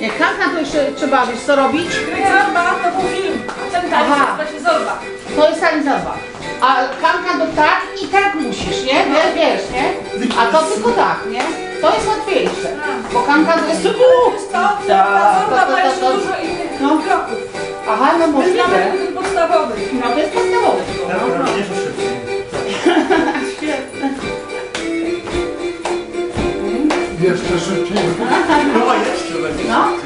Jak kanka to jeszcze trzeba, wiesz co robić? Zorba to był film. Ten tak Aha. się Zorba. To jest ani zabawa. A kanka to tak i tak musisz, nie? Wiesz, wiesz, nie? A to tylko tak, nie? To jest łatwiejsze. Bo kanka to jest... To jest to, ta Zorba to- to- ma to- jeszcze to- dużo innych No. kroków. Aha, no To jest możliwe. nawet ten podstawowy. No to jest podstawowe. No, no. tak, jeszcze szybciej. Jeszcze szybciej. No. No.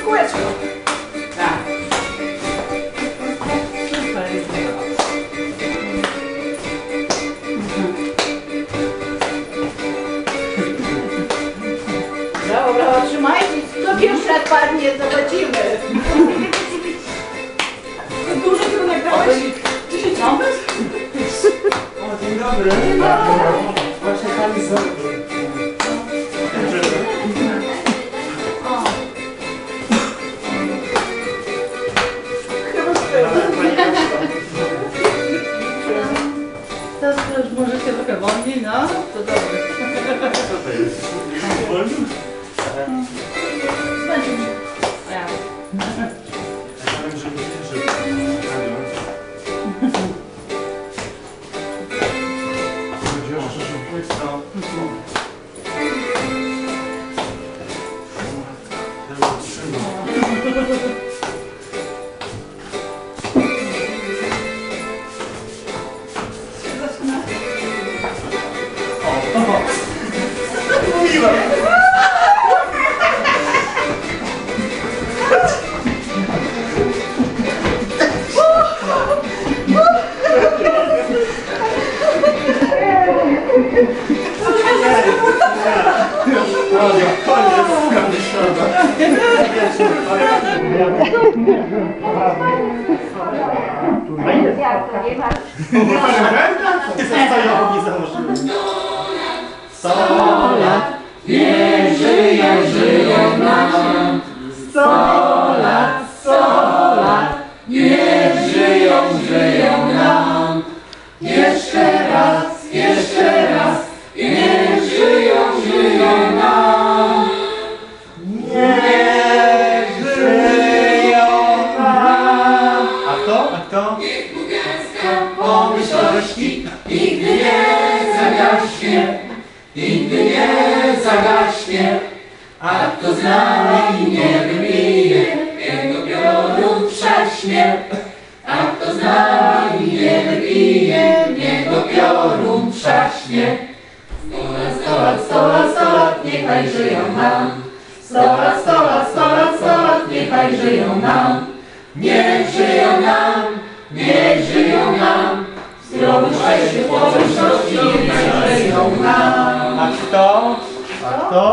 W kółeczko. Tak. Brawo, trzymajcie. Kto pierwszy jak padnie, zobaczymy. segurando e nada. Vai centralizando. Todas as músicas acabam de nada, toda a szybciej. No. Ja Koniec, koniec świata. Jestem stojowy, nie założyłem. Sto lat. A Pomyślności nigdy nie zagaśnie, nigdy nie zagaśnie, a kto z nami nie wybije, jego piorun trzaśnie, a kto z nami nie wybije, jego piorun trzaśnie. Sto lat, sto lat, sto lat, niechaj żyją nam. Sto lat, sto lat, sto lat, sto lat, niechaj żyją nam. Niech żyją nam, A kto? A kto?